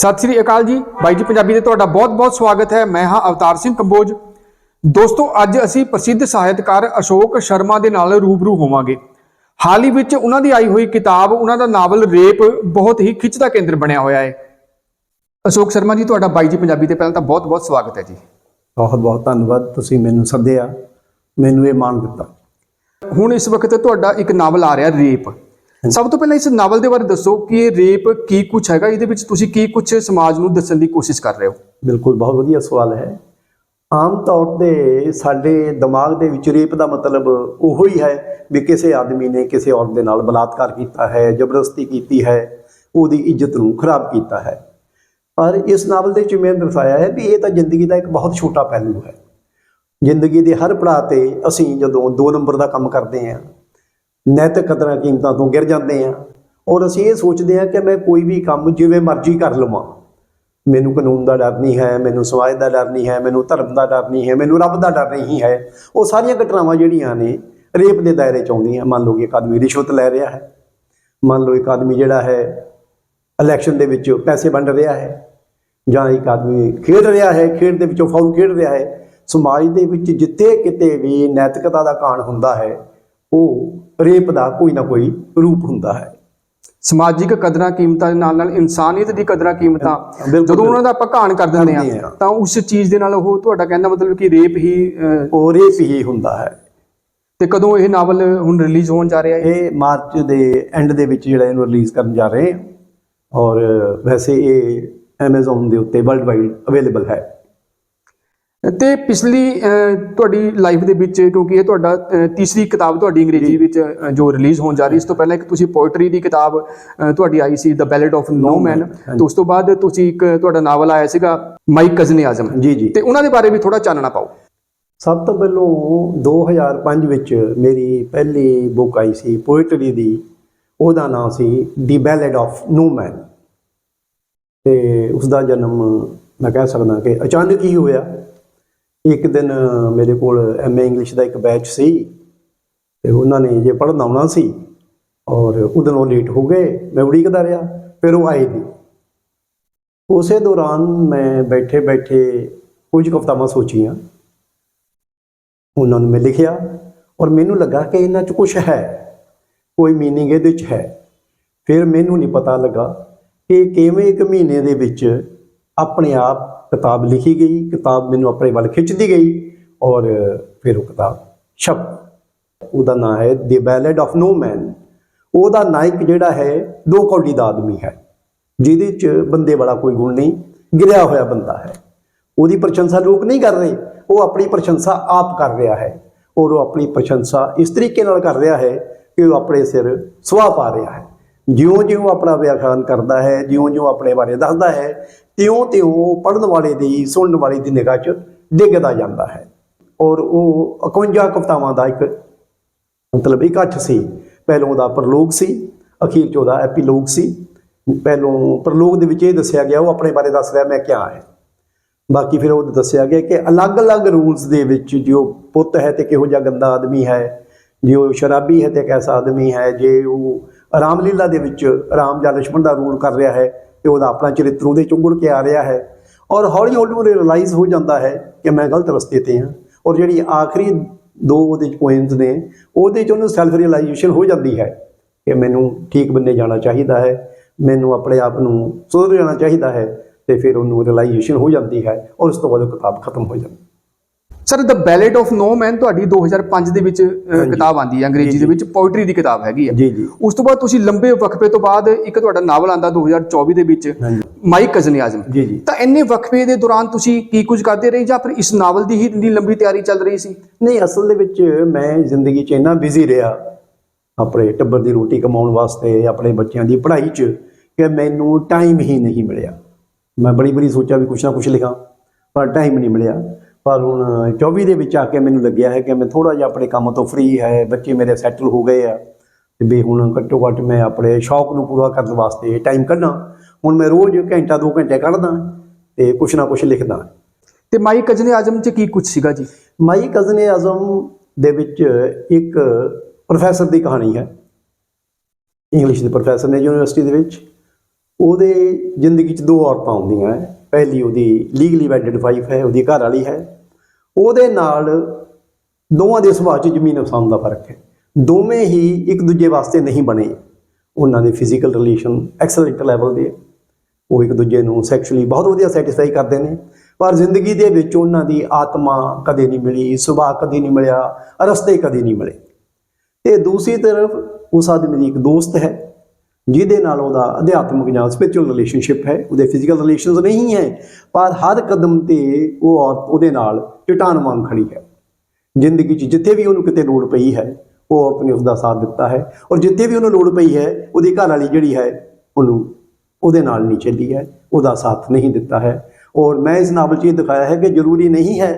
ਸਤਿ ਸ੍ਰੀ ਅਕਾਲ ਜੀ। ਬਾਈ ਜੀ ਪੰਜਾਬੀ ਦੇ ਤੁਹਾਡਾ ਬਹੁਤ-ਬਹੁਤ ਸਵਾਗਤ ਹੈ। ਮੈਂ ਹਾਂ ਅਵਤਾਰ ਸਿੰਘ ਕੰਬੋਜ। ਦੋਸਤੋ ਅੱਜ ਅਸੀਂ ਪ੍ਰਸਿੱਧ ਸਾਹਿਤਕਾਰ ਅਸ਼ੋਕ ਸ਼ਰਮਾ ਦੇ ਨਾਲ ਰੂਬਰੂ ਹੋਵਾਂਗੇ। ਹਾਲ ਹੀ ਵਿੱਚ ਉਹਨਾਂ ਦੀ ਆਈ ਹੋਈ ਕਿਤਾਬ ਉਹਨਾਂ ਦਾ ਨਾਵਲ ਰੇਪ ਬਹੁਤ ਹੀ ਖਿੱਚ ਦਾ ਕੇਂਦਰ ਬਣਿਆ ਹੋਇਆ ਹੈ। ਅਸ਼ੋਕ ਸ਼ਰਮਾ ਜੀ ਤੁਹਾਡਾ ਬਾਈ ਜੀ ਪੰਜਾਬੀ ਤੇ ਪਹਿਲਾਂ ਤਾਂ ਬਹੁਤ-ਬਹੁਤ ਸਵਾਗਤ ਹੈ ਜੀ। ਬਹੁਤ ਬਹੁਤ ਧੰਨਵਾਦ ਤੁਸੀਂ ਮੈਨੂੰ ਸੱਦਿਆ। ਮੈਨੂੰ ਇਹ ਮਾਣ ਦਿੱਤਾ। ਹੁਣ ਇਸ ਵਕਤ ਤੁਹਾਡਾ ਇੱਕ ਨਾਵਲ ਆ ਰਿਹਾ ਰੇਪ। ਸਭ ਤੋਂ ਪਹਿਲਾਂ ਇਸ ਨਾਵਲ ਦੇ ਬਾਰੇ ਦੱਸੋ ਕਿ ਇਹ ਰੇਪ ਕੀ ਕੁਝ ਹੈਗਾ? ਇਹਦੇ ਵਿੱਚ ਤੁਸੀਂ ਕੀ ਕੁਝ ਸਮਾਜ ਨੂੰ ਦੱਸਣ ਦੀ ਕੋਸ਼ਿਸ਼ ਕਰ ਰਹੇ ਹੋ? ਬਿਲਕੁਲ, ਬਹੁਤ ਵਧੀਆ ਸਵਾਲ ਹੈ। ਆਮ ਤੌਰ ਤੇ ਸਾਡੇ ਦਿਮਾਗ ਦੇ ਵਿੱਚ ਰੇਪ ਦਾ ਮਤਲਬ ਉਹੋ ਹੀ ਹੈ ਵੀ ਕਿਸੇ ਆਦਮੀ ਨੇ ਕਿਸੇ ਔਰਤ ਦੇ ਨਾਲ ਬਲਾਤਕਾਰ ਕੀਤਾ ਹੈ, ਜ਼ਬਰਦਸਤੀ ਕੀਤੀ ਹੈ, ਉਹਦੀ ਇੱਜ਼ਤ ਨੂੰ ਖਰਾਬ ਕੀਤਾ ਹੈ। ਪਰ ਇਸ ਨਾਵਲ ਦੇ ਵਿੱਚ ਮੈਂ ਦਰਸਾਇਆ ਹੈ ਵੀ ਇਹ ਤਾਂ ਜ਼ਿੰਦਗੀ ਦਾ ਇੱਕ ਬਹੁਤ ਛੋਟਾ ਪਹਿਲੂ ਹੈ। ਜ਼ਿੰਦਗੀ ਦੇ ਹਰ ਪੜਾਅ ਤੇ ਅਸੀਂ ਜਦੋਂ ਦੋ ਨੰਬਰ ਦਾ ਕੰਮ ਕਰਦੇ ਹਾਂ ਨੈਤਿਕ ਕਦਰਾਂ ਕੀਮਤਾਂ ਤੋਂ ਗਿਰ ਜਾਂਦੇ ਹਾਂ ਔਰ ਅਸੀਂ ਇਹ ਸੋਚਦੇ ਹਾਂ ਕਿ ਮੈਂ ਕੋਈ ਵੀ ਕੰਮ ਜਿਵੇਂ ਮਰਜ਼ੀ ਕਰ ਲਵਾਂ। ਮੈਨੂੰ ਕਾਨੂੰਨ ਦਾ ਡਰ ਨਹੀਂ ਹੈ, ਮੈਨੂੰ ਸਮਾਜ ਦਾ ਡਰ ਨਹੀਂ ਹੈ, ਮੈਨੂੰ ਧਰਮ ਦਾ ਡਰ ਨਹੀਂ ਹੈ, ਮੈਨੂੰ ਰੱਬ ਦਾ ਡਰ ਨਹੀਂ ਹੈ। ਉਹ ਸਾਰੀਆਂ ਘਟਨਾਵਾਂ ਜਿਹੜੀਆਂ ਨੇ ਰੇਪ ਦੇ ਦਾਇਰੇ ਚ ਆਉਂਦੀਆਂ। ਮੰਨ ਲਓ ਕਿ ਇੱਕ ਆਦਮੀ ਰਿਸ਼ਵਤ ਲੈ ਰਿਹਾ ਹੈ। ਮੰਨ ਲਓ ਇੱਕ ਆਦਮੀ ਜਿਹੜਾ ਹੈ ਇਲੈਕਸ਼ਨ ਦੇ ਵਿੱਚ ਪੈਸੇ ਵੰਡ ਰਿਹਾ ਹੈ। ਜਾਂ ਇੱਕ ਆਦਮੀ ਖੇਡ ਰਿਹਾ ਹੈ, ਖੇਡ ਦੇ ਵਿੱਚੋਂ ਫਾਉਲ ਖੇਡ ਰਿਹਾ ਹੈ। ਸਮਾਜ ਦੇ ਵਿੱਚ ਜਿੱਥੇ ਕਿਤੇ ਵੀ ਨੈਤਿਕਤਾ ਦਾ ਕਾਣ ਹੁੰਦਾ ਹੈ, ਉਹ ਰੇਪ ਦਾ ਕੋਈ ਨਾ ਕੋਈ ਰੂਪ ਹੁੰਦਾ ਹੈ। ਸਮਾਜਿਕ ਕਦਰਾਂ ਕੀਮਤਾਂ ਦੇ ਨਾਲ ਨਾਲ ਇਨਸਾਨੀਅਤ ਦੀ ਕਦਰਾਂ ਕੀਮਤਾਂ। ਜਦੋਂ ਉਹਨਾਂ ਦਾ ਆਪਾਂ ਘਾਣ ਕਰ ਦਿੰਦੇ ਕਰਦੇ ਆ। ਹਾਂ। ਤਾਂ ਉਸ ਚੀਜ਼ ਦੇ ਨਾਲ ਉਹ ਤੁਹਾਡਾ ਕਹਿੰਦਾ ਮਤਲਬ ਕਿ ਰੇਪ ਹੀ ਉਹ ਰੇਪ ਹੀ ਹੁੰਦਾ ਹੈ। ਤੇ ਕਦੋਂ ਇਹ ਨਾਵਲ ਹੁਣ ਰਿਲੀਜ਼ ਹੋਣ ਜਾ ਰਿਹਾ ਹੈ? ਇਹ ਮਾਰਚ ਦੇ ਐਂਡ ਦੇ ਵਿੱਚ ਜਿਹੜਾ ਇਹਨੂੰ ਰਿਲੀਜ਼ ਕਰਨ ਜਾ ਰਹੇ ਹਾਂ। ਔਰ ਵੈਸੇ ਇਹ Amazon ਦੇ ਉੱਤੇ ਵਰਲਡ ਵਾਈਡ ਅਵੇਲੇਬਲ ਹੈ। ਤੇ ਪਿਛਲੀ ਤੁਹਾਡੀ ਲਾਈਫ ਦੇ ਵਿੱਚ ਕਿਉਂਕਿ ਇਹ ਤੁਹਾਡਾ ਤੀਸਰੀ ਕਿਤਾਬ ਤੁਹਾਡੀ ਅੰਗਰੇਜ਼ੀ ਵਿੱਚ ਜੋ ਰਿਲੀਜ਼ ਹੋਣ ਜਾ ਰਹੀ ਇਸ ਤੋਂ ਪਹਿਲਾਂ ਇੱਕ ਤੁਸੀਂ ਪੋਇਟਰੀ ਦੀ ਕਿਤਾਬ ਤੁਹਾਡੀ ਆਈ ਸੀ ਦ ਬੈਲਡ ਆਫ ਨੋ ਮੈਨ ਤੇ ਉਸ ਤੋਂ ਬਾਅਦ ਤੁਸੀਂ ਇੱਕ ਤੁਹਾਡਾ ਨਾਵਲ ਆਇਆ ਸੀਗਾ ਮਾਈ ਕਜ਼ਨ ਆਜ਼ਮ ਜੀ ਜੀ। ਤੇ ਉਹਨਾਂ ਦੇ ਬਾਰੇ ਵੀ ਥੋੜਾ ਚਾਨਣਾ ਪਾਓ। ਸਭ ਤੋਂ ਪਹਿਲਾਂ 2005 ਵਿੱਚ ਮੇਰੀ ਪਹਿਲੀ ਬੁੱਕ ਆਈ ਸੀ ਪੋਇਟਰੀ ਦੀ। ਉਹਦਾ ਨਾਮ ਸੀ ਦੀ ਬੈਲਡ ਆਫ ਨੋ ਮੈਨ ਤੇ ਉਸ ਦਾ ਜਨਮ ਮੈਂ ਕਹਿ ਸਕਦਾ ਕਿ ਅਚਾਨਕ ਹੀ ਹੋਇਆ। ਇੱਕ ਦਿਨ ਮੇਰੇ ਕੋਲ ਐਮ ਐਮਏ ਇੰਗਲਿਸ਼ ਦਾ ਇੱਕ ਬੈਚ ਸੀ ਤੇ ਉਹਨਾਂ ਨੇ ਜੇ ਪੜਨ ਆਉਣਾ ਸੀ ਔਰ ਉਦੋਂ ਉਹ ਲੇਟ ਹੋ ਗਏ, ਮੈਂ ਉਡੀਕਦਾ ਰਿਹਾ, ਫਿਰ ਉਹ ਆਏ ਨਹੀਂ। ਉਸੇ ਦੌਰਾਨ ਮੈਂ ਬੈਠੇ ਬੈਠੇ ਕੁਝ ਕਵਤਾਵਾਂ ਸੋਚੀਆਂ। ਉਹਨਾਂ ਨੂੰ ਮੈਂ ਲਿਖਿਆ ਔਰ ਮੈਨੂੰ ਲੱਗਾ ਕਿ ਇਹਨਾਂ 'ਚ ਕੁਝ ਹੈ, ਕੋਈ ਮੀਨਿੰਗ ਇਹਦੇ 'ਚ ਹੈ। ਫਿਰ ਮੈਨੂੰ ਨਹੀਂ ਪਤਾ ਲੱਗਾ ਕਿ ਕਿਵੇਂ ਇੱਕ ਮਹੀਨੇ ਦੇ ਵਿੱਚ ਆਪਣੇ ਆਪ ਕਿਤਾਬ ਲਿਖੀ ਗਈ, ਕਿਤਾਬ ਮੈਨੂੰ ਆਪਣੇ ਵੱਲ ਖਿੱਚਦੀ ਗਈ ਔਰ ਫਿਰ ਉਹ ਕਿਤਾਬ ਛਪ। ਉਹਦਾ ਨਾਮ ਹੈ ਦੀ ਬੈਲਡ ਆਫ ਨੋ ਮੈਨ ਉਹਦਾ ਨਾਇਕ ਜਿਹੜਾ ਹੈ, ਦੋ ਕੌਡੀ ਦਾ ਆਦਮੀ ਹੈ, ਜਿਹਦੇ 'ਚ ਬੰਦੇ ਵਾਲਾ ਕੋਈ ਗੁਣ ਨਹੀਂ, ਗਿਰਿਆ ਹੋਇਆ ਬੰਦਾ ਹੈ। ਉਹਦੀ ਪ੍ਰਸ਼ੰਸਾ ਲੋਕ ਨਹੀਂ ਕਰ ਰਹੇ, ਉਹ ਆਪਣੀ ਪ੍ਰਸ਼ੰਸਾ ਆਪ ਕਰ ਰਿਹਾ ਹੈ ਔਰ ਉਹ ਆਪਣੀ ਪ੍ਰਸ਼ੰਸਾ ਇਸ ਤਰੀਕੇ ਨਾਲ ਕਰ ਰਿਹਾ ਹੈ ਕਿ ਉਹ ਆਪਣੇ ਸਿਰ ਸੁਆਹ ਪਾ ਰਿਹਾ ਹੈ। ਜਿਉਂ-ਜਿਉਂ ਆਪਣਾ ਵਿਆਖਿਆਨ ਕਰਦਾ ਹੈ, ਜਿਉਂ-ਜਿਉਂ ਆਪਣੇ ਬਾਰੇ ਦੱਸਦਾ ਹੈ ਤਿਉਂ ਤਿਉਂ ਪੜਨ ਵਾਲੇ ਦੀ, ਸੁਣਨ ਵਾਲੇ ਦੀ ਨਿਗਾਹ 'ਚ ਡਿੱਗਦਾ ਜਾਂਦਾ ਹੈ। ਔਰ ਉਹ 51 ਕਵਤਾਵਾਂ ਦਾ ਇੱਕ ਮਤਲਬ ਇਕੱਠ ਸੀ। ਪਹਿਲੋਂ ਦਾ ਪ੍ਰਲੋਗ ਸੀ, ਅਖੀਰ 'ਚ ਉਹਦਾ ਐਪੀਲੋਗ ਸੀ। ਪਹਿਲੋਂ ਪ੍ਰਲੋਗ ਦੇ ਵਿੱਚ ਇਹ ਦੱਸਿਆ ਗਿਆ, ਉਹ ਆਪਣੇ ਬਾਰੇ ਦੱਸ ਰਿਹਾ, ਮੈਂ ਕਿਹਾ ਹੈ। ਬਾਕੀ ਫਿਰ ਉਹ ਦੱਸਿਆ ਗਿਆ ਕਿ ਅਲੱਗ-ਅਲੱਗ ਰੂਲਸ ਦੇ ਵਿੱਚ ਜੋ ਪੁੱਤ ਹੈ ਤੇ ਕਿਹੋ ਜਿਹਾ ਗੰਦਾ ਆਦਮੀ ਹੈ, ਜੇ ਉਹ ਸ਼ਰਾਬੀ ਹੈ ਤੇ ਕਿਹਦਾ ਆਦਮੀ ਹੈ, ਜੇ ਉਹ ਰਾਮਲੀਲਾ ਦੇ ਵਿੱਚ ਰਾਮ ਜਾਂ ਲక్ష్మణ ਦਾ ਰੂਲ ਕਰ ਰਿਹਾ ਹੈ ਤੇ ਉਹਦਾ ਆਪਣਾ ਚਰਿੱਤਰ ਉਹਦੇ ਚੋਂ ਗੁੜ ਕੇ ਆ ਰਿਹਾ ਹੈ। ਔਰ ਹੌਲੀ ਹੌਲੀ ਉਹ ਰਿਅਲਾਈਜ਼ ਹੋ ਜਾਂਦਾ ਹੈ ਕਿ ਮੈਂ ਗਲਤ ਰਸਤੇ ਤੇ ਹਾਂ। ਔਰ ਜਿਹੜੀ ਆਖਰੀ ਦੋ ਉਹਦੇ ਪੁਆਇੰਟਸ ਨੇ, ਉਹਦੇ ਚ ਉਹਨੂੰ ਸੈਲਫ ਰਿਅਲਾਈਜੇਸ਼ਨ ਹੋ ਜਾਂਦੀ ਹੈ ਕਿ ਮੈਨੂੰ ਠੀਕ ਬੰਨੇ ਜਾਣਾ ਚਾਹੀਦਾ ਹੈ, ਮੈਨੂੰ ਆਪਣੇ ਆਪ ਨੂੰ ਸੁਧਰ ਜਾਣਾ ਚਾਹੀਦਾ ਹੈ ਤੇ ਫਿਰ ਉਹਨੂੰ ਰਿਅਲਾਈਜੇਸ਼ਨ ਹੋ ਜਾਂਦੀ ਹੈ ਔਰ ਉਸ ਤੋਂ ਬਾਅਦ ਉਹ ਕਿਤਾਬ ਖਤਮ ਹੋ ਜਾਂਦੀ ਹੈ। Sir the ਬੈਲਡ of no man ਤੁਹਾਡੀ 2005 ਦੇ ਵਿੱਚ। ਕਿਤਾਬ ਆਂਦੀ ਹੈ ਅੰਗਰੇਜ਼ੀ ਦੇ ਵਿੱਚ ਪੋਇਟਰੀ ਦੀ ਕਿਤਾਬ ਹੈਗੀ ਹੈ। ਉਸ ਤੋਂ ਬਾਅਦ ਤੁਸੀਂ ਲੰਬੇ ਵਕਫੇ ਤੋਂ ਬਾਅਦ ਇੱਕ ਤੁਹਾਡਾ ਨਾਵਲ ਆਂਦਾ 2024 ਦੇ ਵਿੱਚ ਮਾਈ ਕਜ਼ਨ ਆਜ਼ਮ। ਤਾਂ ਇੰਨੇ ਵਕਫੇ ਦੇ ਦੌਰਾਨ ਤੁਸੀਂ ਕੀ ਕੁਝ ਕਰਦੇ ਰਹੇ ਜਾਂ ਫਿਰ ਇਸ ਨਾਵਲ ਦੀ ਹੀ ਇੰਨੀ ਲੰਬੀ ਤਿਆਰੀ ਚੱਲ ਰਹੀ ਸੀ? ਨਹੀਂ ਅਸਲ ਦੇ ਵਿੱਚ ਮੈਂ ਜ਼ਿੰਦਗੀ 'ਚ ਇੰਨਾ ਬਿਜ਼ੀ ਰਿਹਾ ਆਪਣੇ ਟੱਬਰ ਦੀ ਰੋਟੀ ਕਮਾਉਣ ਵਾਸਤੇ ਆਪਣੇ ਬੱਚਿਆਂ ਦੀ ਪੜ੍ਹਾਈ 'ਚ ਕਿ ਮੈਨੂੰ ਟਾਈਮ ਹੀ ਨਹੀਂ ਮਿਲਿਆ। ਮੈਂ ਬੜੀ ਬੜੀ ਸੋਚਿਆ ਵੀ ਕੁਛ ਨਾ ਕੁਛ ਲਿਖਾਂ ਪਰ ਟਾਈਮ ਨਹੀਂ ਮਿਲਿਆ। ਪਰ ਹੁਣ 24 ਦੇ ਵਿੱਚ ਆ ਕੇ ਮੈਨੂੰ ਲੱਗਿਆ ਹੈ ਕਿ ਮੈਂ ਥੋੜਾ ਜਿਹਾ ਆਪਣੇ ਕੰਮ ਤੋਂ ਫ੍ਰੀ ਹੈ ਬੱਚੇ ਮੇਰੇ ਸੈਟਲ ਹੋ ਗਏ ਆ। ਤੇ ਵੀ ਹੁਣ ਘੱਟੋ ਘੱਟ ਮੈਂ ਆਪਣੇ ਸ਼ੌਕ ਨੂੰ ਪੂਰਾ ਕਰਨ ਵਾਸਤੇ ਟਾਈਮ ਕੱਢਾਂ। ਹੁਣ ਮੈਂ ਰੋਜ਼ ਘੰਟਾ ਦੋ ਘੰਟੇ ਕੱਢਦਾ ਤੇ ਕੁਛ ਨਾ ਕੁਛ ਲਿਖਦਾ। ਤੇ ਮਾਈ ਕਜ਼ਨ ਆਜ਼ਮ ਚ ਕੀ ਕੁਝ ਸੀਗਾ ਜੀ? ਮਾਈ ਕਜ਼ਨ ਆਜ਼ਮ ਦੇ ਵਿੱਚ ਇੱਕ ਪ੍ਰੋਫੈਸਰ ਦੀ ਕਹਾਣੀ ਹੈ। ਇੰਗਲਿਸ਼ ਦੇ ਪ੍ਰੋਫੈਸਰ ਨੇ ਯੂਨੀਵਰਸਿਟੀ ਦੇ ਵਿੱਚ। ਉਹਦੇ ਜ਼ਿੰਦਗੀ 'ਚ ਦੋ ਔਰਤਾਂ ਆਉਂਦੀਆਂ ਹੈ। ਪਹਿਲੀ ਉਹਦੀ ਲੀਗਲੀ ਵੈਡਡ ਵਾਈਫ ਹੈ, ਉਹਦੀ ਘਰ ਵਾਲੀ ਹੈ। ਉਹਦੇ ਨਾਲ ਦੋਵਾਂ ਦੇ ਸੁਭਾਅ 'ਚ ਜ਼ਮੀਨ ਅਸਮਾਨ ਦਾ ਫ਼ਰਕ ਹੈ। ਦੋਵੇਂ ਹੀ ਇੱਕ ਦੂਜੇ ਵਾਸਤੇ ਨਹੀਂ ਬਣੇ। ਉਹਨਾਂ ਦੇ ਫਿਜ਼ੀਕਲ ਰਿਲੇਸ਼ਨ ਐਕਸਲੈਂਟ ਲੈਵਲ ਦੇ। ਉਹ ਇੱਕ ਦੂਜੇ ਨੂੰ ਸੈਕਸ਼ੂਅਲੀ ਬਹੁਤ ਵਧੀਆ ਸੈਟੀਸਫਾਈ ਕਰਦੇ ਨੇ। ਪਰ ਜ਼ਿੰਦਗੀ ਦੇ ਵਿੱਚ ਉਹਨਾਂ ਦੀ ਆਤਮਾ ਕਦੇ ਨਹੀਂ ਮਿਲੀ, ਸੁਭਾਅ ਕਦੇ ਨਹੀਂ ਮਿਲਿਆ, ਰਸਤੇ ਕਦੇ ਨਹੀਂ ਮਿਲੇ। ਤੇ ਦੂਸਰੀ ਤਰਫ ਉਸ ਆਦਮੀ ਦੀ ਇੱਕ ਦੋਸਤ ਹੈ। ਜਿਹਦੇ ਨਾਲ ਉਹਦਾ ਅਧਿਆਤਮਿਕ ਜਾਂ ਸਪਿਰਚੁਅਲ ਰਿਲੇਸ਼ਨਸ਼ਿਪ ਹੈ, ਉਹਦੇ ਫਿਜ਼ੀਕਲ ਰਿਲੇਸ਼ਨਸ ਨਹੀਂ ਹੈ, ਪਰ ਹਰ ਕਦਮ ਤੇ ਉਹ ਔਰਤ ਉਹਦੇ ਨਾਲ ਚਟਾਨ ਵਾਂਗ ਖੜੀ ਹੈ। ਜ਼ਿੰਦਗੀ 'ਚ ਜਿੱਥੇ ਵੀ ਉਹਨੂੰ ਕਿਤੇ ਲੋੜ ਪਈ ਹੈ, ਉਹ ਔਰਤ ਨੇ ਉਸਦਾ ਸਾਥ ਦਿੱਤਾ ਹੈ ਔਰ ਜਿੱਥੇ ਵੀ ਉਹਨੂੰ ਲੋੜ ਪਈ ਹੈ, ਉਹਦੀ ਘਰ ਵਾਲੀ ਜਿਹੜੀ ਹੈ, ਉਹਨੂੰ ਉਹਦੇ ਨਾਲ ਨਹੀਂ ਚੱਲੀ ਹੈ, ਉਹਦਾ ਸਾਥ ਨਹੀਂ ਦਿੱਤਾ ਹੈ। ਔਰ ਮੈਂ ਇਸ ਨਾਵਲ 'ਚ ਇਹ ਦਿਖਾਇਆ ਹੈ ਕਿ ਜ਼ਰੂਰੀ ਨਹੀਂ ਹੈ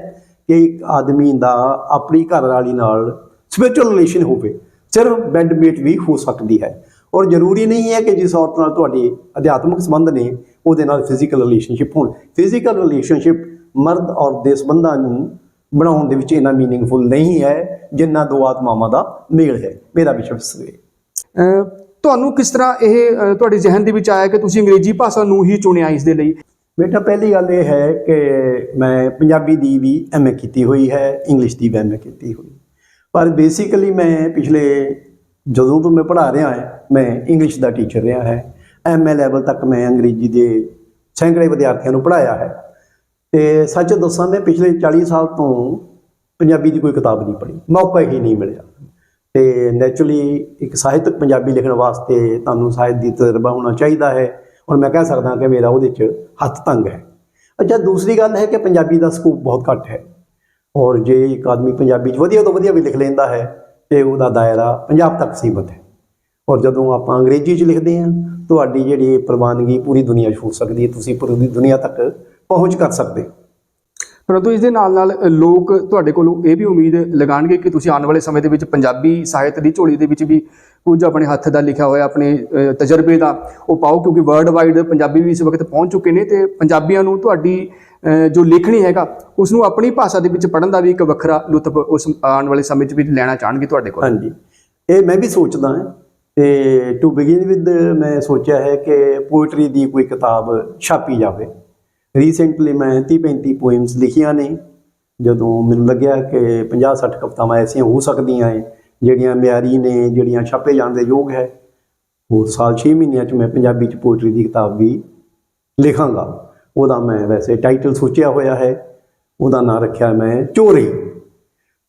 ਕਿ ਇੱਕ ਆਦਮੀ ਦਾ ਆਪਣੀ ਘਰ ਵਾਲੀ ਨਾਲ ਸਪਿਰਚੁਅਲ ਰਿਲੇਸ਼ਨ ਹੋਵੇ, ਸਿਰਫ ਬੈੱਡ ਵੀ ਹੋ ਸਕਦੀ ਹੈ। ਔਰ ਜ਼ਰੂਰੀ ਨਹੀਂ ਹੈ ਕਿ ਜਿਸ ਔਰਤ ਨਾਲ ਤੁਹਾਡੇ ਅਧਿਆਤਮਿਕ ਸੰਬੰਧ ਨੇ ਉਹਦੇ ਨਾਲ ਫਿਜ਼ੀਕਲ ਰਿਲੇਸ਼ਨਸ਼ਿਪ ਹੋਣ। ਫਿਜ਼ੀਕਲ ਰਿਲੇਸ਼ਨਸ਼ਿਪ ਮਰਦ ਔਰ ਦੇ ਸੰਬੰਧਾਂ ਨੂੰ ਬਣਾਉਣ ਦੇ ਵਿੱਚ ਇੰਨਾ ਮੀਨਿੰਗਫੁਲ ਨਹੀਂ ਹੈ ਜਿੰਨਾ ਦੋ ਆਤਮਾਵਾਂ ਦਾ ਮੇਲ ਹੈ। ਮੇਰਾ ਵਿਸ਼ਵਾਸ ਹੈ ਤੁਹਾਨੂੰ ਕਿਸ ਤਰ੍ਹਾਂ ਇਹ ਤੁਹਾਡੇ ਜ਼ਿਹਨ ਦੇ ਵਿੱਚ ਆਇਆ ਕਿ ਤੁਸੀਂ ਅੰਗਰੇਜ਼ੀ ਭਾਸ਼ਾ ਨੂੰ ਹੀ ਚੁਣਿਆ ਇਸ ਦੇ ਲਈ? ਬੇਟਾ ਪਹਿਲੀ ਗੱਲ ਇਹ ਹੈ ਕਿ ਮੈਂ ਪੰਜਾਬੀ ਦੀ ਵੀ ਐਮਏ ਕੀਤੀ ਹੋਈ ਹੈ ਇੰਗਲਿਸ਼ ਦੀ ਵੀ ਐਮਏ ਕੀਤੀ ਹੋਈ। ਪਰ ਬੇਸਿਕਲੀ ਮੈਂ ਪਿਛਲੇ ਜਦੋਂ ਤੋਂ ਮੈਂ ਪੜ੍ਹਾ ਰਿਹਾ ਹਾਂ, ਮੈਂ ਇੰਗਲਿਸ਼ ਦਾ ਟੀਚਰ ਰਿਹਾ ਹੈ। ਐਮਏ ਲੈਵਲ ਤੱਕ ਮੈਂ ਅੰਗਰੇਜ਼ੀ ਦੇ ਸੈਂਕੜੇ ਵਿਦਿਆਰਥੀਆਂ ਨੂੰ ਪੜ੍ਹਾਇਆ ਹੈ। ਤੇ ਸੱਚ ਦੱਸਾਂ, ਮੈਂ ਪਿਛਲੇ 40 ਸਾਲ ਤੋਂ ਪੰਜਾਬੀ ਦੀ ਕੋਈ ਕਿਤਾਬ ਨਹੀਂ ਪੜ੍ਹੀ। ਮੌਕਾ ਹੀ ਨਹੀਂ ਮਿਲਿਆ। ਤੇ ਨੈਚੁਰਲੀ ਇੱਕ ਸਾਹਿਤਕ ਪੰਜਾਬੀ ਲਿਖਣ ਵਾਸਤੇ ਤੁਹਾਨੂੰ ਸਾਹਿਤ ਦੀ ਤਜਰਬਾ ਹੋਣਾ ਚਾਹੀਦਾ ਹੈ ਔਰ ਮੈਂ ਕਹਿ ਸਕਦਾ ਕਿ ਮੇਰਾ ਉਹਦੇ 'ਚ ਹੱਥ ਤੰਗ ਹੈ। ਅੱਛਾ, ਦੂਸਰੀ ਗੱਲ ਹੈ ਕਿ ਪੰਜਾਬੀ ਦਾ ਸਕੋਪ ਬਹੁਤ ਘੱਟ ਹੈ। ਔਰ ਜੇ ਇੱਕ ਆਦਮੀ ਪੰਜਾਬੀ 'ਚ ਵਧੀਆ ਤੋਂ ਵਧੀਆ ਵੀ ਲਿਖ ਲੈਂਦਾ ਹੈ ਤੇ ਉਹਦਾ ਦਾਇਰਾ ਪੰਜਾਬ ਤੱਕ ਸੀਮਤ ਹੈ। ਔਰ ਜਦੋਂ ਆਪਾਂ ਅੰਗਰੇਜ਼ੀ 'ਚ ਲਿਖਦੇ ਹਾਂ, ਤੁਹਾਡੀ ਜਿਹੜੀ ਪ੍ਰਵਾਨਗੀ ਪੂਰੀ ਦੁਨੀਆ 'ਚ ਹੋ ਸਕਦੀ ਹੈ, ਤੁਸੀਂ ਪੂਰੀ ਦੁਨੀਆ ਤੱਕ ਪਹੁੰਚ ਕਰ ਸਕਦੇ ਹੋ। ਪਰੰਤੂ ਇਸ ਦੇ ਨਾਲ ਨਾਲ ਲੋਕ ਤੁਹਾਡੇ ਕੋਲੋਂ ਇਹ ਵੀ ਉਮੀਦ ਲਗਾਣਗੇ ਕਿ ਤੁਸੀਂ ਆਉਣ ਵਾਲੇ ਸਮੇਂ ਦੇ ਵਿੱਚ ਪੰਜਾਬੀ ਸਾਹਿਤ ਦੀ ਝੋਲੀ ਦੇ ਵਿੱਚ ਵੀ ਕੁਝ ਆਪਣੇ ਹੱਥ ਦਾ ਲਿਖਿਆ ਹੋਇਆ, ਆਪਣੇ ਤਜਰਬੇ ਦਾ ਉਹ ਪਾਓ ਕਿਉਂਕਿ ਵਰਲਡ ਵਾਈਡ ਪੰਜਾਬੀ ਵੀ ਇਸ ਵਕਤ ਪਹੁੰਚ ਚੁੱਕੇ ਨੇ ਤੇ ਪੰਜਾਬੀਆਂ ਨੂੰ ਤੁਹਾਡੀ ਜੋ ਲਿਖਣੀ ਹੈਗਾ ਉਸ ਨੂੰ ਆਪਣੀ ਭਾਸ਼ਾ ਦੇ ਵਿੱਚ ਪੜ੍ਹਨ ਦਾ ਵੀ ਇੱਕ ਵੱਖਰਾ ਲੁਤਫ ਉਸ ਆਉਣ ਵਾਲੇ ਸਮੇਂ 'ਚ ਵੀ ਲੈਣਾ ਚਾਹਣਗੇ ਤੁਹਾਡੇ ਕੋਲ। ਹਾਂਜੀ। ਇਹ ਮੈਂ ਵੀ ਸੋਚਦਾ ਹਾਂ ਤੇ ਟੂ ਬਿਗਿਨ ਵਿਦ ਮੈਂ ਸੋਚਿਆ ਹੈ ਕਿ ਪੋਇਟਰੀ ਦੀ ਕੋਈ ਕਿਤਾਬ ਛਾਪੀ ਜਾਵੇ। ਰੀਸੈਂਟਲੀ ਮੈਂ 30 35 ਪੋਇਮਸ ਲਿਖੀਆਂ ਨੇ। ਜਦੋਂ ਮੈਨੂੰ ਲੱਗਿਆ ਕਿ 50 60 ਕਵਿਤਾਵਾਂ ਐਸੀਆਂ ਹੋ ਸਕਦੀਆਂ ਹੈ ਜਿਹੜੀਆਂ ਮਿਆਰੀ ਨੇ, ਜਿਹੜੀਆਂ ਛਾਪੇ ਜਾਣ ਦੇ ਯੋਗ ਹੈ, ਹੋਰ ਸਾਲ 6 ਮਹੀਨਿਆਂ 'ਚ ਮੈਂ ਪੰਜਾਬੀ 'ਚ ਪੋਇਟਰੀ ਦੀ ਕਿਤਾਬ ਵੀ ਲਿਖਾਂਗਾ। ਉਹਦਾ ਮੈਂ ਵੈਸੇ ਟਾਈਟਲ ਸੋਚਿਆ ਹੋਇਆ ਹੈ, ਉਹਦਾ ਨਾਂ ਰੱਖਿਆ ਮੈਂ ਚੋਰੀ।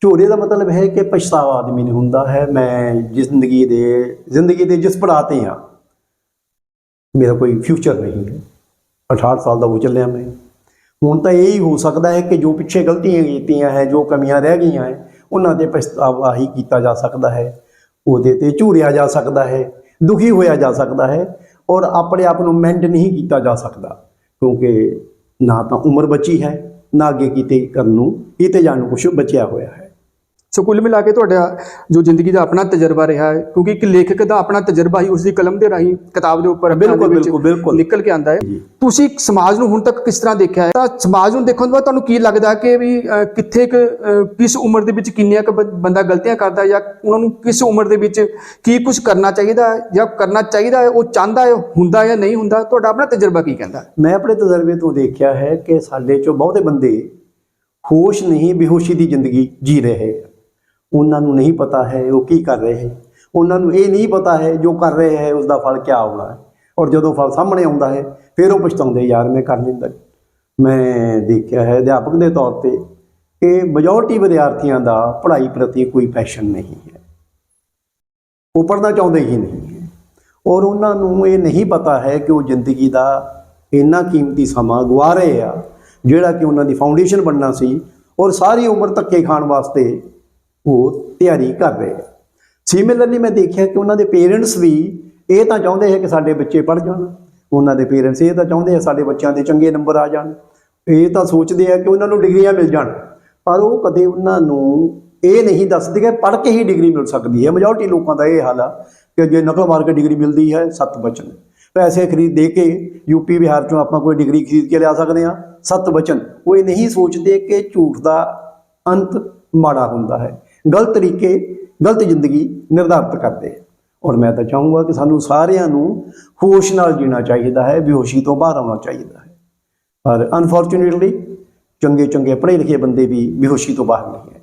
ਝੋਰੇ ਦਾ ਮਤਲਬ ਹੈ ਕਿ ਪਛਤਾਵਾ ਆਦਮੀ ਨੂੰ ਹੁੰਦਾ ਹੈ, ਮੈਂ ਜ਼ਿੰਦਗੀ ਦੇ ਜ਼ਿੰਦਗੀ ਦੇ ਜਿਸ ਪੜਾਅ ਤੇ ਹਾਂ, ਮੇਰਾ ਕੋਈ ਫਿਊਚਰ ਨਹੀਂ ਹੈ। 68 ਸਾਲ ਦਾ ਹੋ ਚੱਲਿਆ ਮੈਂ। ਹੁਣ ਤਾਂ ਇਹ ਹੀ ਹੋ ਸਕਦਾ ਹੈ ਕਿ ਜੋ ਪਿੱਛੇ ਗਲਤੀਆਂ ਕੀਤੀਆਂ ਹੈ, ਜੋ ਕਮੀਆਂ ਰਹਿ ਗਈਆਂ ਹੈ ਉਹਨਾਂ ਤੇ ਪਛਤਾਵਾ ਹੀ ਕੀਤਾ ਜਾ ਸਕਦਾ ਹੈ, ਉਹਦੇ ਤੇ ਝੂਰਿਆ ਜਾ ਸਕਦਾ ਹੈ, ਦੁਖੀ ਹੋਇਆ ਜਾ ਸਕਦਾ ਹੈ ਔਰ ਆਪਣੇ ਆਪ ਨੂੰ ਮੈਂਡ ਨਹੀਂ ਕੀਤਾ ਜਾ ਸਕਦਾ, ਕਿਉਂਕਿ ਨਾ ਤਾਂ ਉਮਰ ਬਚੀ ਹੈ, ਨਾ ਅੱਗੇ ਕੀਤੇ ਕਰਨ ਨੂੰ, ਕੀਤੇ ਜਾਣ ਨੂੰ ਕੁਝ ਬਚਿਆ ਹੋਇਆ ਹੈ। ਸੋ ਕੁੱਲ ਮਿਲਾ ਕੇ ਤੁਹਾਡਾ ਜੋ ਜ਼ਿੰਦਗੀ ਦਾ ਆਪਣਾ ਤਜਰਬਾ ਰਿਹਾ ਹੈ ਕਿਉਂਕਿ ਇੱਕ ਲੇਖਕ ਦਾ ਆਪਣਾ ਤਜਰਬਾ ਹੀ ਉਸ ਦੀ ਕਲਮ ਦੇ ਰਾਹੀਂ ਕਿਤਾਬ ਦੇ ਉੱਪਰ ਬਿਲਕੁਲ, ਬਿਲਕੁਲ, ਬਿਲਕੁਲ। ਨਿਕਲ ਕੇ ਆਂਦਾ ਹੈ। ਤੁਸੀਂ ਸਮਾਜ ਨੂੰ ਹੁਣ ਤੱਕ ਕਿਸ ਤਰ੍ਹਾਂ ਦੇਖਿਆ ਹੈ? ਤਾਂ ਸਮਾਜ ਨੂੰ ਦੇਖਣ ਤੋਂ ਬਾਅਦ ਤੁਹਾਨੂੰ ਕੀ ਲੱਗਦਾ ਕਿ ਵੀ ਕਿੱਥੇ ਕੁ, ਕਿਸ ਉਮਰ ਦੇ ਵਿੱਚ ਕਿੰਨੀਆਂ ਕੁ ਬੰਦਾ ਗਲਤੀਆਂ ਕਰਦਾ ਜਾਂ ਉਹਨਾਂ ਨੂੰ ਕਿਸ ਉਮਰ ਦੇ ਵਿੱਚ ਕੀ ਕੁਝ ਕਰਨਾ ਚਾਹੀਦਾ ਜਾਂ ਕਰਨਾ ਚਾਹੀਦਾ ਹੈ ਉਹ ਚਾਹੁੰਦਾ ਹੈ ਹੁੰਦਾ ਜਾਂ ਨਹੀਂ ਹੁੰਦਾ? ਤੁਹਾਡਾ ਆਪਣਾ ਤਜਰਬਾ ਕੀ ਕਹਿੰਦਾ ਮੈਂ ਆਪਣੇ ਤਜਰਬੇ ਤੋਂ ਦੇਖਿਆ ਹੈ ਕਿ ਸਾਡੇ ਚੋਂ ਬਹੁਤੇ ਬੰਦੇ ਹੋਸ਼ ਨਹੀਂ ਬੇਹੋਸ਼ੀ ਦੀ ਜ਼ਿੰਦਗੀ ਜੀ ਰਹੇ ਉਹਨਾਂ ਨੂੰ ਨਹੀਂ ਪਤਾ ਹੈ ਉਹ ਕੀ ਕਰ ਰਹੇ ਹੈ। ਉਹਨਾਂ ਨੂੰ ਇਹ ਨਹੀਂ ਪਤਾ ਹੈ ਜੋ ਕਰ ਰਹੇ ਹੈ ਉਸ ਦਾ ਫਲ ਕੀ ਆਉਣਾ ਹੈ। ਔਰ ਜਦੋਂ ਫਲ ਸਾਹਮਣੇ ਆਉਂਦਾ ਹੈ, ਫਿਰ ਉਹ ਪਛਤਾਉਂਦੇ, ਯਾਰ, ਮੈਂ ਕਰ ਲੈਂਦਾ ਮੈਂ ਦੇਖਿਆ ਹੈ ਅਧਿਆਪਕ ਦੇ ਤੌਰ ਤੇ ਕਿ ਮੈਜੋਰਟੀ ਵਿਦਿਆਰਥੀਆਂ ਦਾ ਪੜ੍ਹਾਈ ਪ੍ਰਤੀ ਕੋਈ ਪੈਸ਼ਨ ਨਹੀਂ ਹੈ। ਉਹ ਪੜ੍ਹਨਾ ਚਾਹੁੰਦੇ ਹੀ ਨਹੀਂ ਹੈ। ਔਰ ਉਹਨਾਂ ਨੂੰ ਇਹ ਨਹੀਂ ਪਤਾ ਹੈ ਕਿ ਉਹ ਜ਼ਿੰਦਗੀ ਦਾ ਇੰਨਾ ਕੀਮਤੀ ਸਮਾਂ ਗਵਾ ਰਹੇ ਆ, ਜਿਹੜਾ ਕਿ ਉਹਨਾਂ ਦੀ ਫਾਊਂਡੇਸ਼ਨ ਬਣਨਾ ਸੀ। ਔਰ ਸਾਰੀ ਉਮਰ ਧੱਕੇ ਖਾਣ ਵਾਸਤੇ ਉਹ ਤਿਆਰੀ ਕਰ ਰਹੇ ਆ। ਸਿਮਿਲਰਲੀ ਮੈਂ ਦੇਖਿਆ ਕਿ ਉਹਨਾਂ ਦੇ ਪੇਰੈਂਟਸ ਵੀ ਇਹ ਤਾਂ ਚਾਹੁੰਦੇ ਹੈ ਕਿ ਸਾਡੇ ਬੱਚੇ ਪੜ੍ਹ ਜਾਣ। ਉਹਨਾਂ ਦੇ ਪੇਰੈਂਟਸ ਇਹ ਤਾਂ ਚਾਹੁੰਦੇ ਆ ਸਾਡੇ ਬੱਚਿਆਂ ਦੇ ਚੰਗੇ ਨੰਬਰ ਆ ਜਾਣ। ਇਹ ਤਾਂ ਸੋਚਦੇ ਆ ਕਿ ਉਹਨਾਂ ਨੂੰ ਡਿਗਰੀਆਂ ਮਿਲ ਜਾਣ। ਪਰ ਉਹ ਕਦੇ ਉਹਨਾਂ ਨੂੰ ਇਹ ਨਹੀਂ ਦੱਸਦੇ ਕਿ ਪੜ੍ਹ ਕੇ ਹੀ ਡਿਗਰੀ ਮਿਲ ਸਕਦੀ ਹੈ। ਮੈਜੋਰਟੀ ਲੋਕਾਂ ਦਾ ਇਹ ਹਾਲ ਆ ਕਿ ਜੇ ਨਕਲ ਮਾਰ ਕੇ ਡਿਗਰੀ ਮਿਲਦੀ ਹੈ, ਸੱਤ ਬਚਨ। ਪੈਸੇ ਖਰੀਦ ਦੇ ਕੇ ਯੂਪੀ ਬਿਹਾਰ ਚੋਂ ਆਪਾਂ ਕੋਈ ਡਿਗਰੀ ਖਰੀਦ ਕੇ ਲਿਆ ਸਕਦੇ ਆ ਸੱਤ ਬਚਨ। ਉਹ ਇਹ ਨਹੀਂ ਸੋਚਦੇ ਕਿ ਝੂਠ ਦਾ ਅੰਤ ਮਾੜਾ ਹੁੰਦਾ ਹੈ। ਗਲਤ ਤਰੀਕੇ, ਗਲਤ ਜ਼ਿੰਦਗੀ ਨਿਰਧਾਰਤ ਕਰਦੇ ਆ। ਔਰ ਮੈਂ ਤਾਂ ਚਾਹੂੰਗਾ ਕਿ ਸਾਨੂੰ ਸਾਰਿਆਂ ਨੂੰ ਹੋਸ਼ ਨਾਲ ਜੀਣਾ ਚਾਹੀਦਾ ਹੈ, ਬੇਹੋਸ਼ੀ ਤੋਂ ਬਾਹਰ ਆਉਣਾ ਚਾਹੀਦਾ ਹੈ। ਪਰ ਅਨਫੋਰਚੂਨੇਟਲੀ ਚੰਗੇ ਚੰਗੇ ਪੜ੍ਹੇ ਲਿਖੇ ਬੰਦੇ ਵੀ ਬੇਹੋਸ਼ੀ ਤੋਂ ਬਾਹਰ ਨਹੀਂ ਹੈ।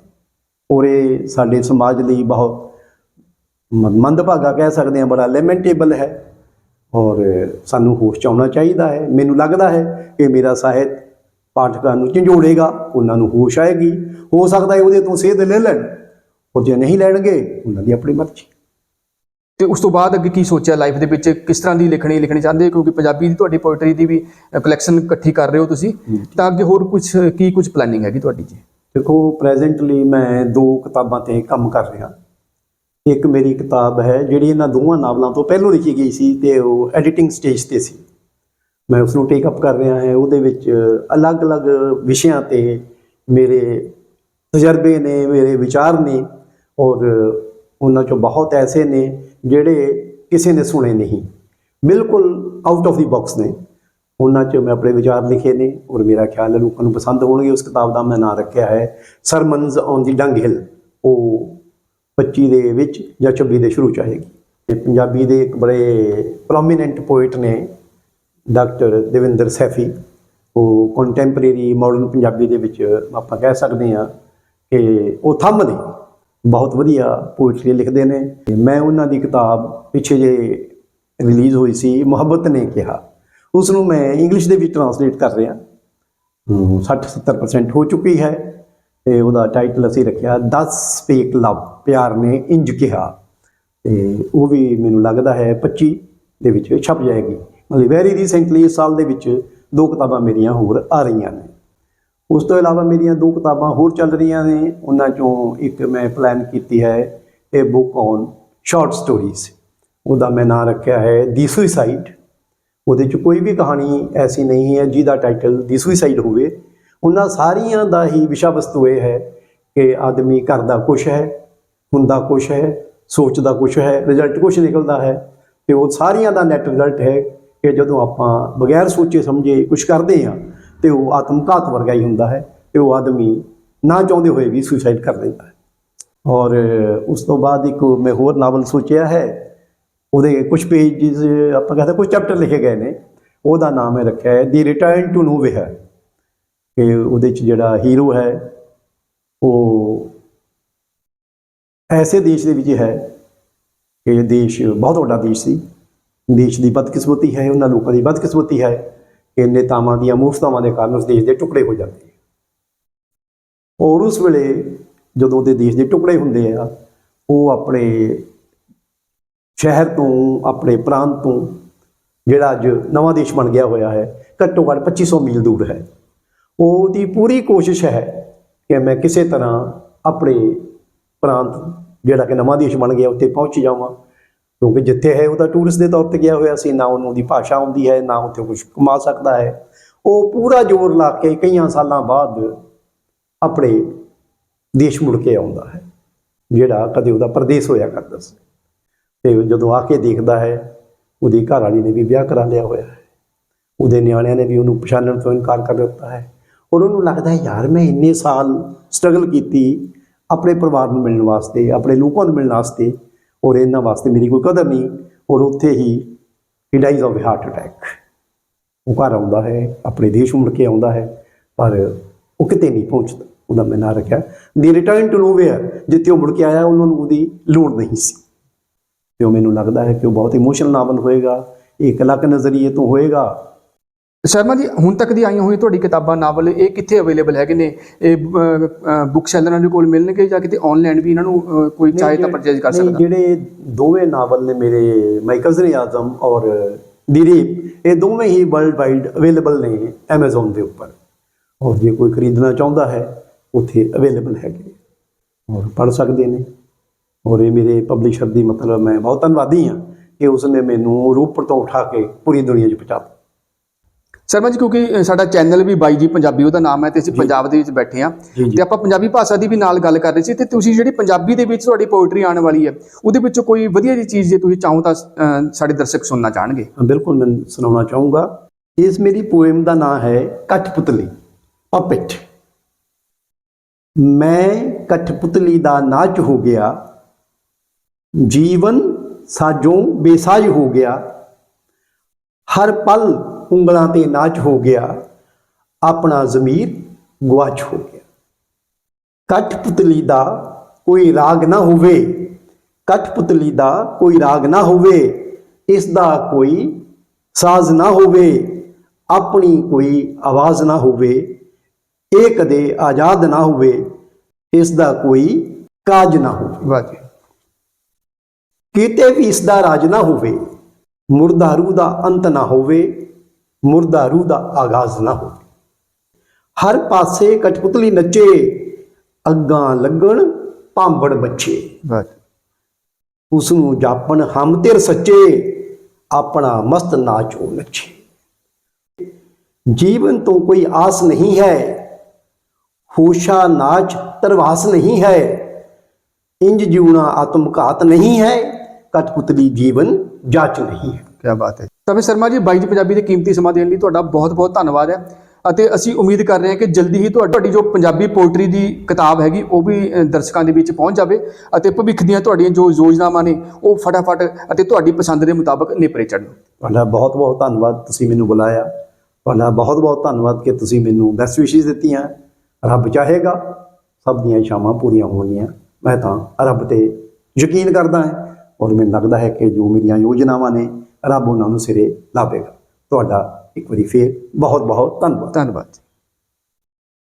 ਔਰ ਇਹ ਸਾਡੇ ਸਮਾਜ ਲਈ ਬਹੁਤ ਮ- ਮੰਦਭਾਗਾ ਕਹਿ ਸਕਦੇ ਹਾਂ, ਬੜਾ ਲੈਮੈਂਟੇਬਲ ਹੈ। ਔਰ ਸਾਨੂੰ ਹੋਸ਼ 'ਚ ਆਉਣਾ ਚਾਹੀਦਾ ਹੈ। ਮੈਨੂੰ ਲੱਗਦਾ ਹੈ ਕਿ ਮੇਰਾ ਸਾਹਿਤ ਪਾਠਕਾਂ ਨੂੰ ਝੰਜੋੜੇਗਾ, ਉਹਨਾਂ ਨੂੰ ਹੋਸ਼ ਆਏਗੀ। ਹੋ ਸਕਦਾ ਹੈ ਉਹਦੇ ਤੋਂ ਸੇਧ ਲੈ ਲੈਣ। ਔਰ ਜੇ ਨਹੀਂ ਲੈਣਗੇ ਉਹਨਾਂ ਦੀ ਆਪਣੀ ਮਰਜ਼ੀ। ਤੇ ਉਸ ਤੋਂ ਬਾਅਦ ਅੱਗੇ ਕੀ ਸੋਚਿਆ ਲਾਈਫ ਦੇ ਵਿੱਚ? ਕਿਸ ਤਰ੍ਹਾਂ ਦੀ ਲਿਖਣੀ ਲਿਖਣੀ ਚਾਹੁੰਦੇ ਹੋ? ਕਿਉਂਕਿ ਪੰਜਾਬੀ ਦੀ ਤੁਹਾਡੀ ਪੋਇਟਰੀ ਦੀ ਵੀ ਕਲੈਕਸ਼ਨ ਇਕੱਠੀ ਕਰ ਰਹੇ ਹੋ ਤੁਸੀਂ। ਤਾਂ ਅੱਗੇ ਹੋਰ ਕੁਝ ਕੀ ਕੁਝ ਪਲੈਨਿੰਗ ਹੈਗੀ ਤੁਹਾਡੀ ਜੀ? ਦੇਖੋ ਪ੍ਰੈਜ਼ੈਂਟਲੀ ਮੈਂ ਦੋ ਕਿਤਾਬਾਂ ਤੇ ਕੰਮ ਕਰ ਰਿਹਾ। ਇੱਕ ਮੇਰੀ ਕਿਤਾਬ ਹੈ ਜਿਹੜੀ ਇਹਨਾਂ ਦੋਵਾਂ ਨਾਵਲਾਂ ਤੋਂ ਪਹਿਲਾਂ ਲਿਖੀ ਗਈ ਸੀ ਤੇ ਉਹ ਐਡੀਟਿੰਗ ਸਟੇਜ ਤੇ ਸੀ। ਮੈਂ ਉਸ ਨੂੰ ਟੇਕ ਅਪ ਕਰ ਰਿਹਾ ਹਾਂ। ਉਹਦੇ ਵਿੱਚ ਅਲੱਗ-ਅਲੱਗ ਵਿਸ਼ਿਆਂ ਤੇ ਮੇਰੇ ਤਜਰਬੇ ਨੇ ਮੇਰੇ ਵਿਚਾਰ ਨੇ। ਔਰ ਉਹਨਾਂ ਚੋਂ ਬਹੁਤ ਐਸੇ ਨੇ ਜਿਹੜੇ ਕਿਸੇ ਨੇ ਸੁਣੇ ਨਹੀਂ। ਬਿਲਕੁਲ ਆਊਟ ਆਫ ਦੀ ਬਾਕਸ ਨੇ। ਉਹਨਾਂ 'ਚ ਮੈਂ ਆਪਣੇ ਵਿਚਾਰ ਲਿਖੇ ਨੇ ਔਰ ਮੇਰਾ ਖਿਆਲ ਹੈ ਲੋਕਾਂ ਨੂੰ ਪਸੰਦ ਹੋਣਗੇ। ਉਸ ਕਿਤਾਬ ਦਾ ਮੈਂ ਨਾਂ ਰੱਖਿਆ ਹੈ, ਸਰਮਨਜ਼ ਔਨ ਦੀ ਡੰਗ ਹਿਲ ਉਹ 25 ਦੇ ਵਿੱਚ ਜਾਂ 26 ਦੇ ਸ਼ੁਰੂ ਚ ਆਏਗੀ। ਤੇ ਪੰਜਾਬੀ ਦੇ ਇੱਕ ਬੜੇ ਪ੍ਰੋਮੀਨੈਂਟ ਪੋਇਟ ਨੇ ਡਾਕਟਰ ਦੇਵਿੰਦਰ ਸੈਫੀ। ਉਹ ਕੰਟੈਂਪਰੇਰੀ ਮਾਡਰਨ ਪੰਜਾਬੀ ਦੇ ਵਿੱਚ ਆਪਾਂ ਕਹਿ ਸਕਦੇ ਹਾਂ ਕਿ ਉਹ ਥੰਮ ਨੇ। ਬਹੁਤ ਵਧੀਆ ਪੋਇਟਰੀ ਲਿਖਦੇ ਨੇ। ਤੇ ਮੈਂ ਉਹਨਾਂ ਦੀ ਕਿਤਾਬ ਪਿੱਛੇ ਜੇ ਰਿਲੀਜ਼ ਹੋਈ ਸੀ ਮੁਹੱਬਤ ਨੇ ਕਿਹਾ। ਉਸ ਨੂੰ ਮੈਂ ਇੰਗਲਿਸ਼ ਦੇ ਵਿੱਚ ਟਰਾਂਸਲੇਟ ਕਰ ਰਿਹਾ। ਹਮ, 60-70% ਹੋ ਚੁੱਕੀ ਹੈ। ਤੇ ਉਹਦਾ ਟਾਈਟਲ ਅਸੀਂ ਰੱਖਿਆ 10 ਸਪੀਕ ਲਵ ਪਿਆਰ ਨੇ ਇੰਜ ਕਿਹਾ। ਤੇ ਉਹ ਵੀ ਮੈਨੂੰ ਲੱਗਦਾ ਹੈ 25 ਦੇ ਵਿੱਚ ਛਪ ਜਾਏਗੀ। ਮਤਲਬ ਵੈਰੀ ਰੀਸੈਂਟਲੀ ਇਸ ਸਾਲ ਦੇ ਵਿੱਚ ਦੋ ਕਿਤਾਬਾਂ ਮੇਰੀਆਂ ਹੋਰ ਆ ਰਹੀਆਂ ਨੇ। ਉਸ ਤੋਂ ਇਲਾਵਾ ਮੇਰੀਆਂ ਦੋ ਕਿਤਾਬਾਂ ਹੋਰ ਚੱਲ ਰਹੀਆਂ ਨੇ, ਉਹਨਾਂ ਚੋਂ ਇੱਕ ਮੈਂ ਪਲਾਨ ਕੀਤੀ ਹੈ ਇਹ ਬੁੱਕ ਔਨ ਸ਼ਾਰਟ ਸਟੋਰੀਜ਼ ਉਹਦਾ ਮੈਂ ਨਾਂ ਰੱਖਿਆ ਹੈ ਦੀ ਸੁਸਾਈਡ ਉਹਦੇ 'ਚ ਕੋਈ ਵੀ ਕਹਾਣੀ ਐਸੀ ਨਹੀਂ ਹੈ ਜਿਹਦਾ ਟਾਈਟਲ ਦੀ ਸੁਸਾਈਡ ਹੋਵੇ। ਉਹਨਾਂ ਸਾਰੀਆਂ ਦਾ ਹੀ ਵਿਸ਼ਾ ਵਸਤੂ ਇਹ ਹੈ ਕਿ ਆਦਮੀ ਕਰਦਾ ਕੁਛ ਹੈ, ਹੁੰਦਾ ਕੁਛ ਹੈ, ਸੋਚਦਾ ਕੁਛ ਹੈ ਰਿਜ਼ਲਟ ਕੁਛ ਨਿਕਲਦਾ ਹੈ, ਤੇ ਉਹ ਸਾਰੀਆਂ ਦਾ ਨੈਟ ਰਿਜ਼ਲਟ ਹੈ ਕਿ ਜਦੋਂ ਆਪਾਂ ਬਗੈਰ ਸੋਚੇ ਸਮਝੇ ਕੁਛ ਕਰਦੇ ਹਾਂ ਤੇ ਉਹ ਆਤਮਘਾਤ ਵਰਗਾ ਹੀ ਹੁੰਦਾ ਹੈ ਤੇ ਉਹ ਆਦਮੀ ਨਾ ਚਾਹੁੰਦੇ ਹੋਏ ਵੀ ਸੁਸਾਈਡ ਕਰ ਲੈਂਦਾ ਹੈ। ਔਰ ਉਸ ਤੋਂ ਬਾਅਦ ਇੱਕ ਮੈਂ ਹੋਰ ਨਾਵਲ ਸੋਚਿਆ ਹੈ, ਉਹਦੇ ਕੁਝ ਪੇਜਸ ਆਪਾਂ ਕਹਿੰਦੇ ਕੁਝ ਚੈਪਟਰ ਲਿਖੇ ਗਏ ਨੇ, ਉਹਦਾ ਨਾਮ ਹੈ ਰੱਖਿਆ ਹੈ ਦੀ ਰਿਟਰਨ ਟੂ ਨੋਵੇਅਰ ਕਿ ਉਹਦੇ ਚ ਜਿਹੜਾ ਹੀਰੋ ਹੈ, ਉਹ ਐਸੇ ਦੇਸ਼ ਦੇ ਵਿੱਚ ਹੈ ਕਿ ਦੇਸ਼ ਬਹੁਤ ਵੱਡਾ ਦੇਸ਼ ਸੀ, ਦੇਸ਼ ਦੀ ਬਦਕਿਸਮਤੀ ਹੈ, ਉਹਨਾਂ ਲੋਕਾਂ ਦੀ ਬਦਕਿਸਮਤੀ ਹੈ ਕਿ ਨੇਤਾਵਾਂ ਦੀਆਂ ਮੂਰਤਾਵਾਂ ਦੇ ਕਾਰਨ ਉਸ ਦੇਸ਼ ਦੇ ਟੁਕੜੇ ਹੋ ਜਾਂਦੇ ਔਰ ਉਸ ਵੇਲੇ ਜਦੋਂ ਉਹਦੇ ਦੇਸ਼ ਦੇ ਟੁਕੜੇ ਹੁੰਦੇ ਆ, ਉਹ ਆਪਣੇ ਸ਼ਹਿਰ ਤੋਂ, ਆਪਣੇ ਪ੍ਰਾਂਤ ਤੋਂ, ਜਿਹੜਾ ਅੱਜ ਨਵਾਂ ਦੇਸ਼ ਬਣ ਗਿਆ ਹੋਇਆ ਹੈ, ਘੱਟੋ ਘੱਟ 2500 ਮੀਲ ਦੂਰ ਹੈ। ਉਹਦੀ ਪੂਰੀ ਕੋਸ਼ਿਸ਼ ਹੈ ਕਿ ਮੈਂ ਕਿਸੇ ਤਰ੍ਹਾਂ ਆਪਣੇ ਪ੍ਰਾਂਤ, ਜਿਹੜਾ ਕਿ ਨਵਾਂ ਦੇਸ਼ ਬਣ ਗਿਆ, ਉੱਥੇ ਪਹੁੰਚ ਜਾਵਾਂ। ਕਿਉਂਕਿ ਜਿੱਥੇ ਹੈ ਉਹਦਾ ਟੂਰਿਸਟ ਦੇ ਤੌਰ ਤੇ ਗਿਆ ਹੋਇਆ ਸੀ, ਨਾ ਉਹਨੂੰ ਦੀ ਭਾਸ਼ਾ ਆਉਂਦੀ ਹੈ, ਨਾ ਉੱਥੇ ਕੁਝ ਕਮਾ ਸਕਦਾ ਹੈ। ਉਹ ਪੂਰਾ ਜ਼ੋਰ ਲਾ ਕੇ ਕਈਆਂ ਸਾਲਾਂ ਬਾਅਦ ਆਪਣੇ ਦੇਸ਼ ਮੁੜ ਕੇ ਆਉਂਦਾ ਹੈ, ਜਿਹੜਾ ਕਦੇ ਉਹਦਾ ਪਰਦੇਸ ਹੋਇਆ ਕਰਦਾ ਸੀ। ਤੇ ਜਦੋਂ ਆ ਕੇ ਦੇਖਦਾ ਹੈ, ਉਹਦੀ ਘਰ ਵਾਲੀ ਨੇ ਵੀ ਵਿਆਹ ਕਰਾ ਲਿਆ ਹੋਇਆ ਹੈ। ਉਹਦੇ ਨਿਆਣਿਆਂ ਨੇ ਵੀ ਉਹਨੂੰ ਪਛਾਣਨ ਤੋਂ ਇਨਕਾਰ ਕਰ ਦਿੱਤਾ ਹੈ। ਔਰ ਉਹਨੂੰ ਲੱਗਦਾ ਹੈ, ਯਾਰ ਮੈਂ ਇੰਨੇ ਸਾਲ ਸਟਰਗਲ ਕੀਤੀ ਆਪਣੇ ਪਰਿਵਾਰ ਨੂੰ ਮਿਲਣ ਵਾਸਤੇ, ਆਪਣੇ ਲੋਕਾਂ ਨੂੰ ਮਿਲਣ ਵਾਸਤੇ ਔਰ ਇਹਨਾਂ ਵਾਸਤੇ ਮੇਰੀ ਕੋਈ ਕਦਰ ਨਹੀਂ। ਔਰ ਉੱਥੇ ਹੀ ਹੀ ਡਾਈਜ਼ ਆਫ ਹਾਰਟ ਅਟੈਕ ਉਹ ਘਰ ਆਉਂਦਾ ਹੈ, ਆਪਣੇ ਦੇਸ਼ ਮੁੜ ਕੇ ਆਉਂਦਾ ਹੈ, ਪਰ ਉਹ ਕਿਤੇ ਨਹੀਂ ਪਹੁੰਚਦਾ, ਉਹਦਾ ਮੈਂ ਨਾਂ ਰੱਖਿਆ। ਦੀ ਰਿਟਰਨ ਟੂ ਨੋਵੇਅਰ ਜਿੱਥੇ ਉਹ ਮੁੜ ਕੇ ਆਇਆ, ਉਹਨਾਂ ਨੂੰ ਉਹਦੀ ਲੋੜ ਨਹੀਂ ਸੀ। ਤੇ ਉਹ ਮੈਨੂੰ ਲੱਗਦਾ ਹੈ ਕਿ ਉਹ ਬਹੁਤ ਇਮੋਸ਼ਨਲ ਨਾਵਲ ਹੋਏਗਾ ਇੱਕ ਅਲੱਗ ਨਜ਼ਰੀਏ ਤੋਂ ਹੋਏਗਾ ਸ਼ਰਮਾ ਜੀ ਹੁਣ ਤੱਕ ਦੀ ਆਈਆਂ ਹੋਈਆਂ ਤੁਹਾਡੀ ਕਿਤਾਬਾਂ ਨਾਵਲ ਇਹ ਕਿੱਥੇ ਅਵੇਲੇਬਲ ਹੈਗੇ ਨੇ? ਇਹ ਬੁੱਕ ਸੈਲਰਾਂ ਦੇ ਕੋਲ ਮਿਲਣਗੇ ਜਾਂ ਕਿਤੇ ਆਨਲਾਈਨ ਵੀ ਇਹਨਾਂ ਨੂੰ ਕੋਈ ਚਾਹੇ ਤਾਂ ਪਰਚੇਜ ਕਰ ਸਕਦਾ? ਜਿਹੜੇ ਦੋਵੇਂ ਨਾਵਲ ਨੇ ਮੇਰੇ ਮਾਈ ਕਜ਼ਨ ਆਜ਼ਮ ਔਰ ਦਿਲੀਪ ਇਹ ਦੋਵੇਂ ਹੀ ਵਰਲਡ ਵਾਈਡ ਅਵੇਲੇਬਲ ਨੇ Amazon ਦੇ ਉੱਪਰ। ਔਰ ਜੇ ਕੋਈ ਖਰੀਦਣਾ ਚਾਹੁੰਦਾ ਹੈ ਉੱਥੇ ਅਵੇਲੇਬਲ ਹੈਗੇ। ਔਰ ਪੜ ਸਕਦੇ ਨੇ। ਔਰ ਇਹ ਮੇਰੇ ਪਬਲਿਸ਼ਰ ਦੀ ਮਤਲਬ ਮੈਂ ਬਹੁਤ ਧੰਨਵਾਦੀ ਹਾਂ ਕਿ ਉਸਨੇ ਮੈਨੂੰ ਰੂਪੜ ਤੋਂ ਉਠਾ ਕੇ ਪੂਰੀ ਦੁਨੀਆ 'ਚ ਪਹੁੰਚਾ ਦਿੱਤਾ। ਸ਼ਰਮਾ ਜੀ ਕਿਉਂਕਿ ਸਾਡਾ ਚੈਨਲ ਵੀ ਬਾਈ ਜੀ ਪੰਜਾਬੀ ਉਹਦਾ ਨਾਮ ਹੈ ਤੇ ਅਸੀਂ ਪੰਜਾਬ ਦੇ ਵਿੱਚ ਬੈਠੇ ਆ ਜੀ, ਜੀ। ਤੇ ਆਪਾਂ ਪੰਜਾਬੀ ਭਾਸ਼ਾ ਦੀ ਵੀ ਨਾਲ ਗੱਲ ਕਰ ਰਹੇ ਸੀ ਤੇ ਤੁਸੀਂ ਜਿਹੜੀ ਪੰਜਾਬੀ ਦੇ ਵਿੱਚ ਤੁਹਾਡੀ ਪੋਇਟਰੀ ਆਉਣ ਵਾਲੀ ਹੈ ਉਹਦੇ ਵਿੱਚੋਂ ਕੋਈ ਵਧੀਆ ਜਿਹੀ ਚੀਜ਼ ਜੇ ਤੁਸੀਂ ਚਾਹੋ ਤਾਂ ਸਾਡੇ ਦਰਸ਼ਕ ਸੁਣਨਾ ਚਾਹਣਗੇ। ਬਿਲਕੁਲ ਮੈਂ ਸੁਣਾਉਣਾ ਚਾਹੂੰਗਾ। ਇਸ ਮੇਰੀ ਪੋਇਮ ਦਾ ਨਾਮ ਹੈ ਕਠਪੁਤਲੀ ਪਪਟ ਮੈਂ ਕਠਪੁਤਲੀ ਦਾ ਨਾਚ ਹੋ ਗਿਆ ਜੀਵਨ ਸਾਜੋਂ ਬੇਸਾਜ ਹੋ ਗਿਆ। ਹਰ ਪਲ ਉਂਗਲਾਂ ਤੇ ਨਾਚ ਹੋ ਗਿਆ ਆਪਣਾ ਜ਼ਮੀਰ ਗਵਾਚ ਹੋ ਗਿਆ। ਕਠਪੁਤਲੀ ਦਾ ਕੋਈ ਰਾਗ ਨਾ ਹੋਵੇ ਕਠਪੁਤਲੀ ਦਾ ਕੋਈ ਰਾਗ ਨਾ ਹੋਵੇ ਇਸ ਦਾ ਕੋਈ ਸਾਜ਼ ਨਾ ਹੋਵੇ ਆਪਣੀ ਕੋਈ ਆਵਾਜ਼ ਨਾ ਹੋਵੇ ਇਹ ਕਦੇ ਆਜ਼ਾਦ ਨਾ ਹੋਵੇ ਇਸ ਦਾ ਕੋਈ ਕਾਜ ਨਾ ਹੋਵੇ। ਵਾਹ ਜੀ ਕਿਤੇ ਵੀ ਇਸ ਦਾ ਰਾਜ ਨਾ ਹੋਵੇ ਮੁਰਦਾ ਰੂਹ ਦਾ ਅੰਤ ਨਾ ਹੋਵੇ ਮੁਰਦਾ ਰੂਹ ਦਾ ਆਗਾਜ਼ ਨਾ ਹੋਵੇ। ਹਰ ਪਾਸੇ ਕਠਪੁਤਲੀ ਨੱਚੇ ਅੱਗਾਂ ਲੱਗਣ ਭਾਂਬੜ ਬੱਚੇ। ਉਸ ਨੂੰ ਜਾਪਣ ਹਮ ਤੇਰ ਸੱਚੇ ਆਪਣਾ ਮਸਤ ਨਾਚ ਉਹ ਨੱਚੇ। ਜੀਵਨ ਤੋਂ ਕੋਈ ਆਸ ਨਹੀਂ ਹੈ ਹੋਸ਼ਾ ਨਾਚ ਤਰਵਾਸ ਨਹੀਂ ਹੈ ਇੰਜ ਜਿਉਣਾ ਆਤਮਘਾਤ ਨਹੀਂ ਹੈ ਕਠਪੁਤਲੀ ਜੀਵਨ ਜਾਚ ਨਹੀਂ ਹੈ। ਕੀ ਬਾਤ ਹੈ ਤਵੇ ਸ਼ਰਮਾ ਜੀ ਬਾਈ ਜੀ ਪੰਜਾਬੀ ਦੇ ਕੀਮਤੀ ਸਮਾਂ ਦੇਣ ਲਈ ਤੁਹਾਡਾ ਬਹੁਤ-ਬਹੁਤ ਧੰਨਵਾਦ ਹੈ ਅਤੇ ਅਸੀਂ ਉਮੀਦ ਕਰ ਰਹੇ ਹਾਂ ਕਿ ਜਲਦੀ ਹੀ ਤੁਹਾਡੀ ਜੋ ਪੰਜਾਬੀ ਪੋਇਟਰੀ ਦੀ ਕਿਤਾਬ ਹੈਗੀ ਉਹ ਵੀ ਦਰਸ਼ਕਾਂ ਦੇ ਵਿੱਚ ਪਹੁੰਚ ਜਾਵੇ ਅਤੇ ਭਵਿੱਖ ਦੀਆਂ ਤੁਹਾਡੀਆਂ ਜੋ ਯੋਜਨਾਵਾਂ ਨੇ ਉਹ ਫਟਾਫਟ ਅਤੇ ਤੁਹਾਡੀ ਪਸੰਦ ਦੇ ਮੁਤਾਬਕ ਨੇਪਰੇ ਚੜ੍ਹਨ। ਤੁਹਾਡਾ ਬਹੁਤ ਬਹੁਤ ਧੰਨਵਾਦ ਤੁਸੀਂ ਮੈਨੂੰ ਬੁਲਾਇਆ। ਤੁਹਾਡਾ ਬਹੁਤ ਬਹੁਤ ਧੰਨਵਾਦ ਕਿ ਤੁਸੀਂ ਮੈਨੂੰ ਬੈਸਟ ਵਿਸ਼ੇਸ ਦਿੱਤੀਆਂ। ਰੱਬ ਚਾਹੇਗਾ ਸਭ ਦੀਆਂ ਇੱਛਾਵਾਂ ਪੂਰੀਆਂ ਹੋਣੀਆਂ। ਮੈਂ ਤਾਂ ਰੱਬ ਤੇ ਯਕੀਨ ਕਰਦਾ ਹਾਂ ਔਰ ਮੈਨੂੰ ਲੱਗਦਾ ਹੈ ਕਿ ਜੋ ਮੇਰੀਆਂ ਯੋਜਨਾਵਾਂ ਨੇ ਰੱਬ ਉਹਨਾਂ ਨੂੰ ਸਿਰੇ ਲਾਵੇਗਾ। ਤੁਹਾਡਾ ਇੱਕ ਵਾਰੀ ਫੇਰ ਬਹੁਤ ਬਹੁਤ ਧੰਨਵਾਦ। ਧੰਨਵਾਦ ਜੀ।